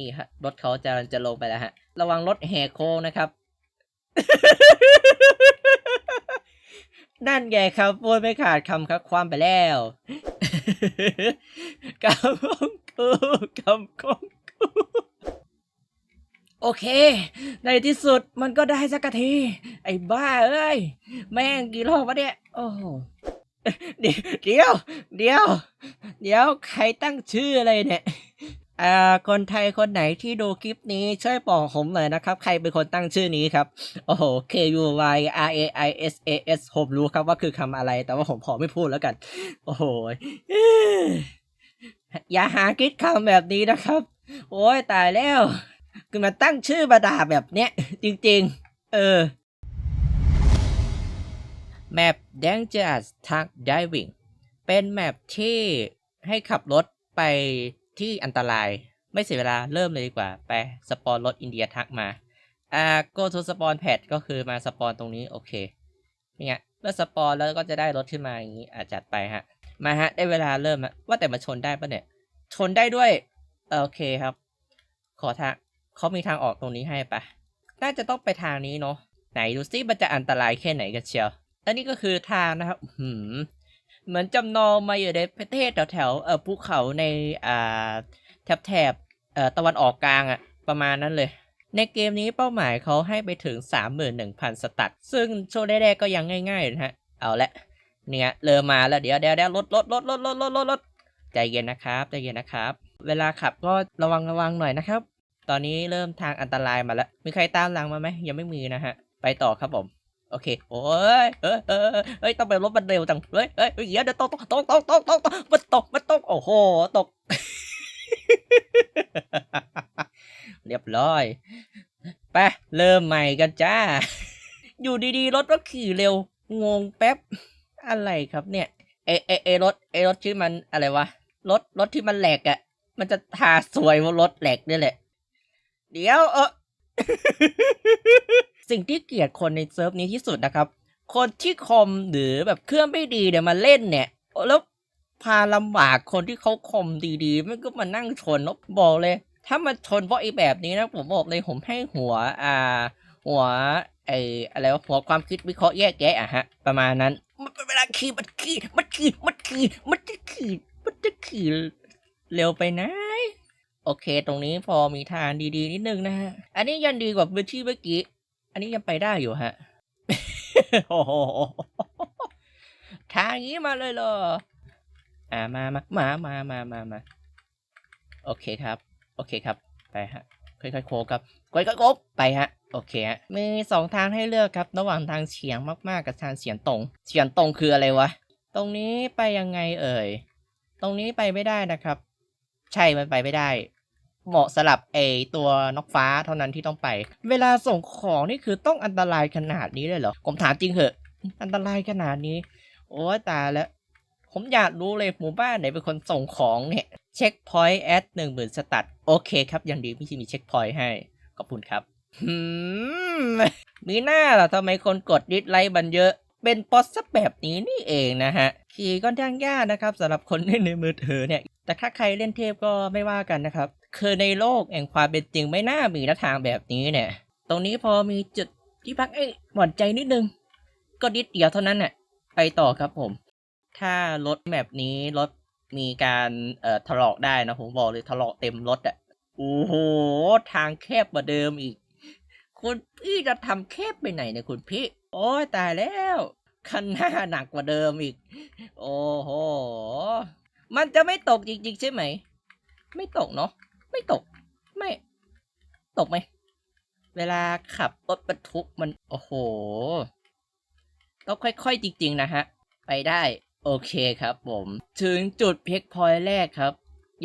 นี่ฮะรถเขาจะจะลงไปแล้วฮะ ระวังรถแหกโค้งนะครับ นั่นไงครับพูดไม่ขาดคำครับ ความไปแล้วกำของกูกำของกูโอเค ในที่สุดมันก็ได้สักที ไอ้บ้าเอ้ย แม่งกี่รอบวะเนี่ย โอ้เดี๋ยว เดี๋ยว เดี๋ยว ใครตั้งชื่ออะไรเนี่ย อ่าคนไทยคนไหนที่ดูคลิปนี้ช่วยบอกผมหน่อยนะครับ ใครเป็นคนตั้งชื่อนี้ครับ โอ้โห K U Y R A I S A S ผมรู้ครับว่าคือคำอะไร แต่ว่าผมขอไม่พูดแล้วกัน โอ้โห อย่าหาคิดคำแบบนี้นะครับ โอ้ยตายแล้ว คือมาตั้งชื่อมาด่าแบบเนี้ย จริงๆ เออ แมป Dangerous Truck Diving เป็นแมปที่ให้ขับรถไป ที่อันตราย ไม่เสียเวลาเริ่มเลยดีกว่า ไปสปอนรถอินเดียทักมาอ่า go to spawn pad ก็คือมาสปอนตรงนี้โอเคเนี่ยเมื่อสปอนแล้วก็จะได้รถขึ้นมาอย่างนี้อาจัดไปฮะมาฮะได้เวลาเริ่มฮะว่าแต่มาชนได้ปะเนี่ยชนได้ด้วยโอเคครับ ขอทางเขามีทางออกตรงนี้ให้ปะน่าจะต้องไปทางนี้เนาะไหนดูซิมันจะอันตรายแค่ไหนกันเชียวอันนี้ก็คือทางนะครับหืม เหมือนจำนองมาอยู่ในประเทศแถวๆเออภูเขาในอ่าแถบแถบเอ่อตะวันออกกลางอะประมาณนั้นเลย ในเกมนี้เป้าหมายเขาให้ไปถึง 31,000 สตัดซึ่งช่วงแรกๆก็ยังง่ายๆนะฮะ เอาละเนี่ยเริ่มมาแล้วเดี๋ยวเดี๋ยวเดี๋ยวรถรถรถรถรถรถรถรถใจเย็นนะครับใจเย็นนะครับ เวลาขับก็ระวังระวังหน่อยนะครับ ตอนนี้เริ่มทางอันตรายมาแล้ว มีใครตามหลังมาไหมยังไม่มีนะฮะ ไปต่อครับผม โอเค โอ้ยเอ้ยเอ้ยเอ้ยต้องไปรถมันเร็วจัง เฮ้ยเฮ้ยเดี๋ยวเดี๋ยวตกตกตกตกตกตกตกมันตกมันตก โอ้โห ตก เรียบร้อย ไป เริ่มใหม่กันจ้า อยู่ดีๆ รถก็ขี่เร็ว งงแป๊บ อะไรครับเนี่ย เอ เอ เอ รถ เอ รถที่มันอะไรวะ รถ รถที่มันแหลกอะ่ะมันจะทาสวยว่ารถแหลกนี่แหละ เดี๋ยวเออ สิ่งที่เกลียดคนในเซิร์ฟนี้ที่สุดนะครับ คนที่คอมหรือแบบเครื่องไม่ดีเนี่ยมาเล่นเนี่ย แล้วพาลำบากคนที่เขาคอมดีๆ มันก็มานั่งชนนอะบอกเลย ถ้ามันชนเพราะไอ้แบบนี้นะผมบอกเลยผมให้หัวอ่า หัวไอ้อะไรวะหัวความคิดวิเคราะห์แยกแยะอะฮะ ประมาณนั้น มันเป็นเวลาขี่มันขี่มันขี่มันขี่มันจะขี่มันจะขี่เร็วไปนะโอเค ตรงนี้พอมีทางดีๆ นิดนึงนะฮะ อันนี้ยังดีกว่าพื้นที่เมื่อกี้ อันนี้ยังไปได้อยู่ฮะ โอ้โหทางนี้มาเลยเหรอ อ่ามามามามามามามาโอเคครับ โอเคครับ ไปฮะ ค่อยๆโคครับค่อยๆโคไปฮะ โอเคฮะ มีสองทางให้เลือกครับ ระหว่างทางเฉียงมากๆกับทางเฉียงตรง เฉียงตรงคืออะไรวะ ตรงนี้ไปยังไงเอ่ย ตรงนี้ไปไม่ได้นะครับ ใช่ มันไปไม่ได้ เหมาะสำหรับไอตัวนกฟ้าเท่านั้นที่ต้องไป เวลาส่งของนี่คือต้องอันตรายขนาดนี้เลยเหรอ ผมถามจริงเหอะ อันตรายขนาดนี้ โอ้ตายแล้ว ผมอยากรู้เลยหมู่บ้านไหนเป็นคนส่งของเนี่ย เช็คพอยต์แอดหนึ่งหมื่นสตัดโอเคครับยังดีพี่มีเช็คพอยต์ให้ ขอบคุณครับมมีหน้าเหรอทำไมคนกดดิสไลค์มันเยอะ เป็นป๊อสแบบนี้นี่เองนะฮะขี่ก็ย่างยากนะครับสำหรับคนเล่นในมือถือเนี่ย แต่ถ้าใครเล่นเทพก็ไม่ว่ากันนะครับ คือในโลกแห่งความเป็นจริงไม่น่ามีหน้าทางแบบนี้เนี่ย ตรงนี้พอมีจุดที่พักไอ้หวั่นใจนิดนึง ก็ดิดเดียวเท่านั้นน่ะไปต่อครับผม ถ้ารถแบบนี้รถมีการเอ่อถลอกได้นะผมบอกเลยถลอกเต็มรถอะโอ้โห ทางแคบกว่าเดิมอีก คุณพี่จะทำแคบไปไหนเนี่ยคุณพี่ โอ้ยตายแล้วคันหน้าหนักกว่าเดิมอีก โอ้โห มันจะไม่ตกจริงๆใช่ไหม ไม่ตกเนาะ ไม่ตก ไม่ ตกไหม เวลาขับรถบรรทุกมัน โอ้โห ต้องค่อยๆจริง ๆ นะฮะ ไปได้ โอเคครับผม ถึงจุดเช็คพอยต์แรกครับ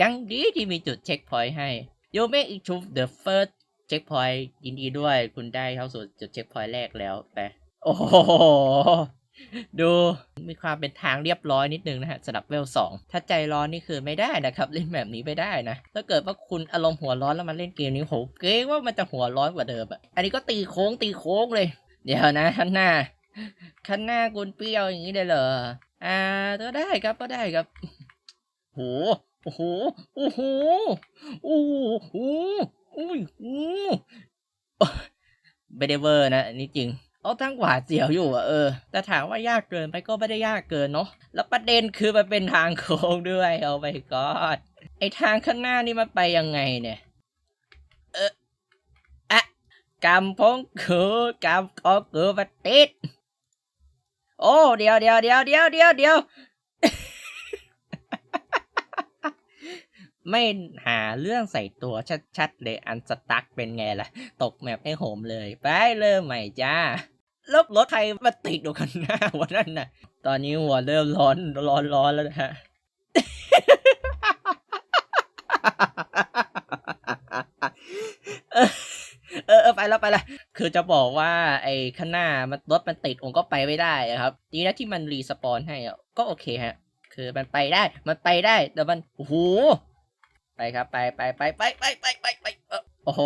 ยังดีที่มีจุดเช็คพอยต์ให้ You make it to the first checkpoint ยินดีด้วย คุณได้เข้าสู่จุดเช็คพอยต์แรกแล้วไป โอ้โห ดูมีความเป็นทางเรียบร้อยนิดนึงนะฮะสำหรับเวลสองถ้าใจร้อนนี่คือไม่ได้นะครับ เล่นแบบนี้ไม่ได้นะ ถ้าเกิดว่าคุณอารมณ์หัวร้อนแล้วมาเล่นเกมนี้โหเกรงว่ามันจะหัวร้อนกว่าเดิมอะอันนี้ก็ตีโค้งตีโค้งเลย เดี๋ยวนะข้างหน้าข้างหน้าคุณเปรี้ยวอย่างนี้เลยเหรออ่าก็ได้ครับก็ได้ครับโหโอ้โหโอ้โหโอ้โหโอ้ยโอ้ไม่ได้เวอร์นะนี่จริง เอาทั้งหวาดเสียวอยู่อะเออ แต่ถามว่ายากเกินไปก็ไม่ได้ยากเกินเนาะแล้วประเด็นคือมันเป็นทางโค้งด้วยเอาไปกอดไอทางข้างหน้านี่มันไปยังไงเนี่ยเอออะกำพงคือกำของคือมันติดโอ้เดี๋ยวเดี๋ยวเดี๋ยวเดี๋ยวเดี๋ยวเดี๋ยวไม่หาเรื่องใส่ตัวชัดๆเลยอันสตั๊กเป็นไงล่ะ ตกแมปให้โหมเลย ไปเริ่มใหม่จ้า แล้วรถใครมาติดอยู่กันหน้าวันนั้นน่ะ ตอนนี้หัวเริ่มร้อนร้อนร้อนแล้วนะฮะ เออเออไปแล้วไปแล้วคือจะบอกว่า ไอ้ข้างหน้ามันรถมันติดผมก็ไปไม่ได้ครับ ดีนะที่มันรีสปอนให้อะก็โอเคฮะ คือมันไปได้ มันไปได้ แต่มันโอ้โหไปครับ ไปไปไปไปไปไปไปไปโอ้โห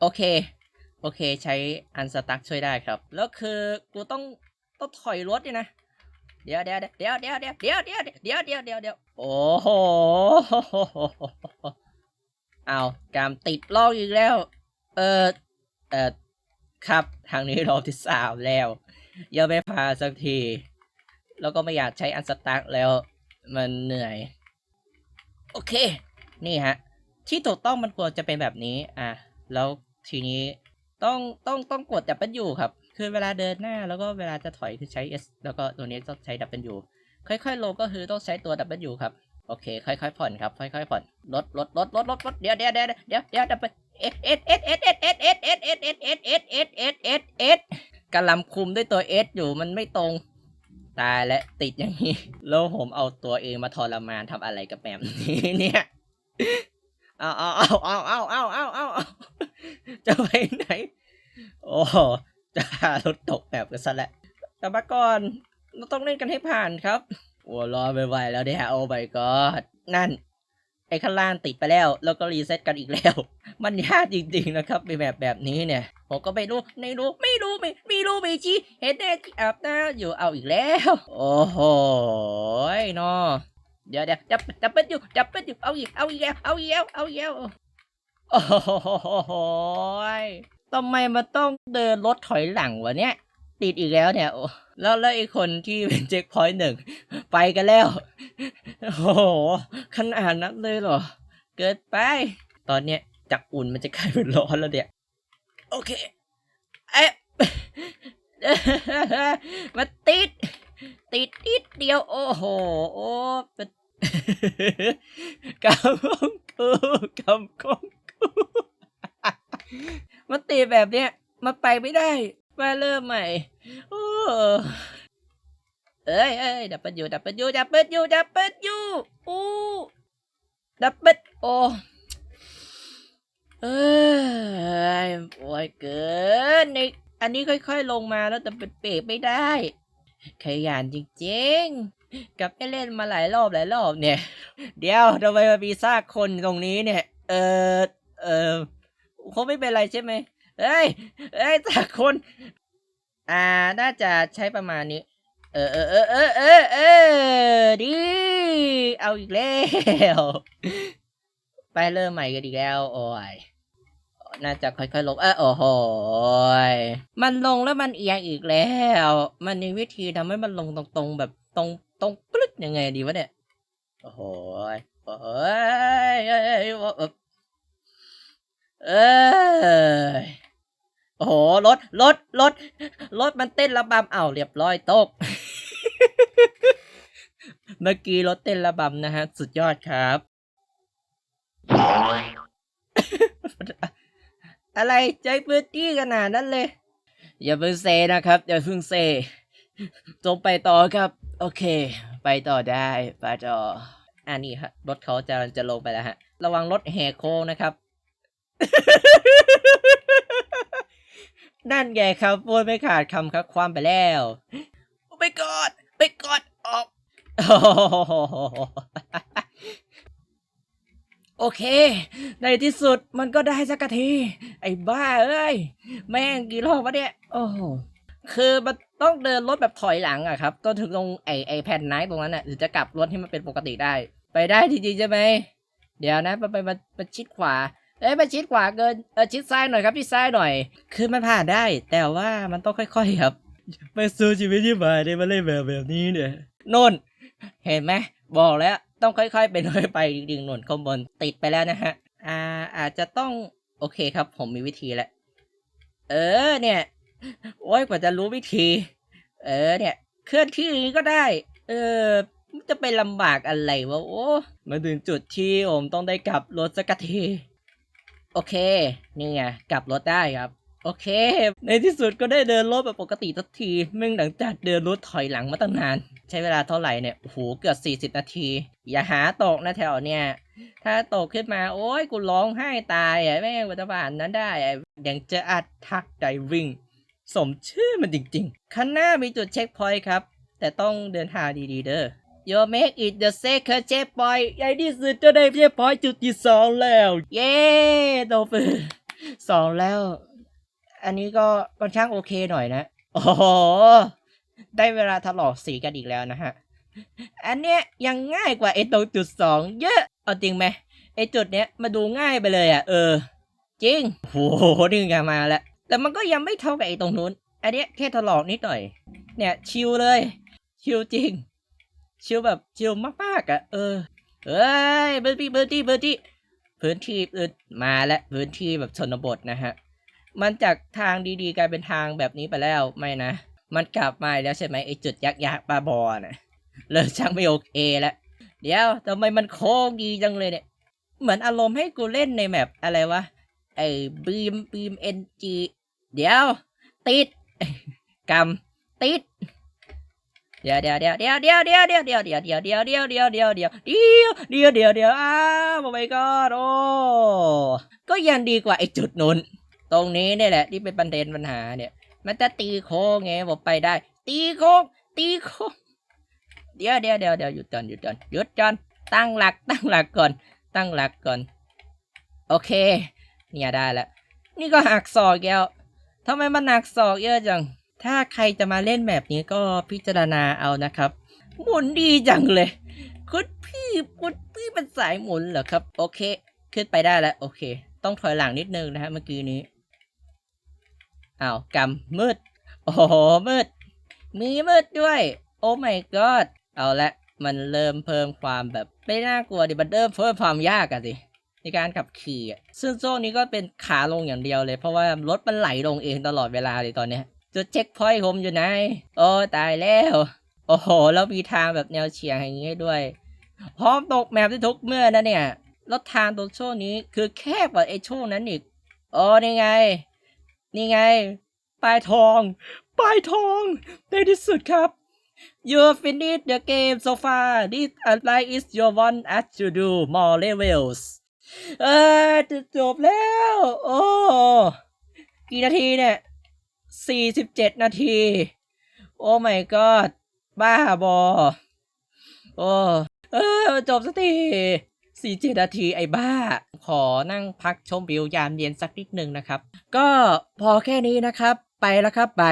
โอเค อเคใช้อันสตั๊กช่วยได้ครับ แล้วคือกูต้องต้องถอยรถเนี่ยนะ เดี๋ยวเดี๋ยวเดี๋ยวเดี๋ยวเดี๋ยวเดี๋ยวเดี๋ยวเดี๋ยวเดี๋ยวเดี๋ยวเดี๋ยวโอ้โหเอากามติดลอกอีกแล้ว เออเออครับทางนี้รอบที่สามแล้วยังไม่พาสักที แล้วก็ไม่อยากใช้อันสตาร์กแล้วมันเหนื่อย โอเค นี่ฮะ ที่ถูกต้องมันควรจะเป็นแบบนี้ อะ แล้วทีนี้ ต้องต้องต้องกด W ครับ คือเวลาเดินหน้าแล้วก็เวลาจะถอยคือใช้ S แล้วก็ตัวนี้ต้องใช้ W ค่อยๆ ลงก็คือต้องใช้ตัว W ครับ โอเค ค่อยๆ ผ่อนครับ ค่อยๆ ผ่อน ลดลดลดลดลดลดเดี๋ยวเดี๋ยวเดี๋ยวเดี๋ยวเดี๋ยวเดี๋ยวเอสเอสเอสเอสเอสเอสเอสเอสเอสเอสเอสเอสเอสเอสเอสเอสกำลังคุมด้วยตัว S อสอยู่มันไม่ตรง ตายและติดอย่างนี้ แล้วผมเอาตัวเองมาทรมานทำอะไรกับแบบนี้เนี่ย เอาเอาเอาเอาเอาเอาเอาเอาจะไปไหน โอ้จะหารถตกแบบกันซะแล้วแต่มาก่อนเราต้องเล่นกันให้ผ่านครับโอ้รอไม่ไหวแล้วเนี่ยโอ้ my god นั่น ไอ้ข้างล่างติดไปแล้ว แล้วก็รีเซ็ตกันอีกแล้ว มันยากจริงๆนะครับในแบบแบบนี้เนี่ย ผมก็ไม่รู้ไม่รู้ไม่รู้ไม่ไม่รู้ไม่ชี้เห็นแน่ที่อาบน้ำอยู่เอาอีกแล้ว โอ้โหเนาะ เดี๋ยวเดี๋ยวจับจับเป็นอยู่จับเป็นอยู่เอาอีกเอาอีกแล้วเอาอีกแล้วเอาอีกแล้วโอ้โหทำไมมันต้องเดินรถถอยหลังวะเนี่ย ติดอีกแล้วเนี่ยโอ้แล้วแล้วไอ้คนที่เป็นเจ็คพอยต์หนึ่งไปกันแล้ว โอ้โหขนาดนั้นเลยเหรอ เกิดไป ตอนเนี้ยจากอุ่นมันจะกลายเป็นร้อนแล้วเนี่ยโอเคเอ๊ะมันติด ติดนิดเดียว โอ้โห โอ้เป็น กำของกูกำของกูมันติดแบบเนี้ยมันไปไม่ได้ มาเริ่มใหม่ โอ้เอ้ยเอ้ยดับเบิลยูดับเบิลยูดับเบิลยูดับเบิลยูอู้ดับเบิลโอเอ้ยโอ้ยเกินในอันนี้ค่อยๆลงมาแล้วแต่เป็นเปรกไม่ได้ ขยันจริงๆ กับได้เล่นมาหลายรอบหลายรอบเนี่ย เดี๋ยวทำไมมามีซากคนตรงนี้เนี่ย เออเออเขาไม่เป็นไรใช่ไหมเอ้ยเอ้ยซากคน อ่าน่าจะใช้ประมาณนี้ เออเออเออเออเออเออดีเอาอีกแล้วไปเริ่มใหม่กันอีกแล้ว โอ้ยน่าจะค่อยๆลงเออโอ้โหยมันลงแล้วมันเอียงอีกแล้ว มันมีวิธีทำให้มันลงตรงๆแบบตรง ตรงปลึดยังไงดีวะเนี่ย โอ้โหยโอ้โหยเอ้ยเอ้ยเอ้ยเอ้ยโอ้โห รถ รถ รถ รถมันเต้นระบำอ้าวเรียบร้อยตก เมื่อกี้รถเต้นระบำนะฮะ สุดยอดครับ อะไรใจพื้นที่ขนาดนั้นเลย อย่าเพิ่งเซนะครับ อย่าเพิ่งเซจงไปต่อครับ โอเค ไปต่อได้ไปต่ออันนี้ฮะรถเขาจะจะลงไปแล้วฮะ ระวังรถแหกโค้งนะครับ นั่นไงครับพูดไม่ขาดคำครับ ความไปแล้วไปกอดไปกอดออกโอ้โหโอเค ในที่สุดมันก็ได้สักที ไอ้บ้าเอ้ย แม่งกี่รอบวะเนี่ย โอ้ คือมันต้องเดินรถแบบถอยหลังอะครับก็ถึงตรงไอไอแผ่นไนท์ตรงนั้นน่ะถึงจะกลับรถให้มันเป็นปกติได้ ไปได้จริงๆใช่ไหมเดี๋ยวนะไปไปมามาชิดขวา เอ้ยมาชิดขวาเกินเออชิดซ้ายหน่อยครับชิดซ้ายหน่อย คือมันผ่านได้ แต่ว่ามันต้องค่อยๆครับไปสู้ชีวิตที่มาได้มาเล่นแบบแบบนี้เนี่ยนนเห็นไหมบอกแล้วต้องค่อยๆเป็นค่อยไปจริงๆนนข้างบนติดไปแล้วนะฮะอ่าอาจจะต้องโอเคครับ ผมมีวิธีแล้วเออเนี่ย โอ้ยกว่าจะรู้วิธี เออ เนี่ย เคลื่อนที่อย่างนี้ก็ได้ เออจะไปลำบากอะไรวะโอ้มาถึงจุดที่ผมต้องได้กลับรถสักที โอเค นี่ไงกลับรถได้ครับ โอเค ในที่สุดก็ได้เดินรถแบบปกติสักทีมึงหลังจากเดินรถถอยหลังมาตั้งนาน ใช้เวลาเท่าไหร่เนี่ยโอ้โหเกือบ 40 นาที อย่าหาตกนะแถวเนี่ย ถ้าตกขึ้นมาโอ้ยกูร้องไห้ตายอะแม่งวัตบานนั้นได้อะยังจะอัดทักไดวิ่ง สมชื่อมันจริงๆ ข้างหน้ามีจุดเช็คพอยต์ครับ แต่ต้องเดินทางดีๆเด้อ You make it the second checkpoint ใหญ่ที่สุดจะได้เช็คพอยต์จุดที่สองแล้ว เย้โตไปสองแล้ว อันนี้ก็ค่อนข้างโอเคหน่อยนะ โอ้โห ได้เวลาถลอกสีกันอีกแล้วนะฮะ อันเนี้ยยังง่ายกว่าไอ้ตรงจุดสองเยอะ เอาจริงไหมไอ้จุดเนี้ยมาดูง่ายไปเลยอะ เออ จริงโหนี่ไงมาแล้ว แต่มันก็ยังไม่เท่ากับไอ้ตรงนู้น อันเนี้ยแค่ถลอกนิดหน่อย เนี่ย ชิลเลย ชิลจริง ชิลแบบชิลมากๆอะ เออ เอ้ยพื้นที่พื้นที่พื้นที่พื้นที่อื่นมาแล้วพื้นที่แบบชนบทนะฮะ มันจากทางดีๆ กลายเป็นทางแบบนี้ไปแล้วไม่นะ มันกลับมาแล้วใช่ไหมไอ้จุดยักษ์ยักษ์บาบอน่ะเลิกช่างไม่โอเคแล้วเดี๋ยวทำไมมันโค้งดีจังเลยเนี่ย เหมือนอารมณ์ให้กูเล่นในแมปอะไรวะไอ้บีมบีมเอ็นจี เดี๋ยว ติดกำติดเดี๋ยวเดี๋ยวเดี๋ยวเดี๋ยวเดี๋ยวเดี๋ยวเดี๋ยวเดี๋ยวเดี๋ยวเดี๋ยวเดี๋ยวเดี๋ยวเดี๋ยวเดี๋ยวเดี๋ยวเดี๋ยวเดี๋ยวเดี๋ยวเดี๋ยวอ้าวโอ้ my god โอ้ก็ยังดีกว่าไอ้จุดนู้นตรงนี้นี่แหละที่เป็นประเด็นปัญหาเนี่ย มันจะตีโค้งไงบอกไปได้ ตีโค้งตีโค้งเดี๋ยวเดี๋ยวเดี๋ยวเดี๋ยวหยุดก่อนหยุดก่อนหยุดก่อนตั้งหลักตั้งหลักก่อน ตั้งหลักก่อน โอเค เนี่ยได้แล้วนี่ก็หักศอกแล้ว ทำไมมันหนักศอกเยอะจัง ถ้าใครจะมาเล่นแบบนี้ก็พิจารณาเอานะครับ หมุนดีจังเลย คุณพี่คุณพี่เป็นสายหมุนเหรอครับ โอเค ขึ้นไปได้แล้ว โอเค ต้องถอยหลังนิดนึงนะฮะเมื่อกี้นี้อ้าวกำมืด โอ้โหมืด มีมืดด้วย โอ้ my god เอาละ มันเริ่มเพิ่มความแบบ ไม่น่ากลัวดิ มันเริ่มเพิ่มความยากอะสิ ในการขับขี่ ซึ่งโซ่นี้ก็เป็นขาลงอย่างเดียวเลย เพราะว่ารถมันไหลลงเองตลอดเวลาเลยตอนนี้จุดเช็คพอยต์ผมอยู่ไหน โอ้ตายแล้ว โอ้โห แล้วมีทางแบบแนวเฉียงอย่างนี้ให้ด้วย พร้อมตกแมปได้ทุกเมื่อนะเนี่ยแล้วทางตรงโช่วนี้คือแคบกว่าไอ้ช่วงนั้นอีกโอ้นี่ไง นี่ไงปลายทองปลายทองในที่สุดครับ You finished the game so far. This like is your one as to do more levels. เออจะจบแล้ว โอ้กี่นาทีเนี่ยสี่สิบเจ็ดนาที โอ้ my god บ้าบอ โอ้เออจบสักทีสี่เจ็ดนาทีไอ้บ้า ขอนั่งพักชมวิวยามเย็นสักนิดหนึ่งนะครับ ก็พอแค่นี้นะครับ ไปแล้วครับ ไป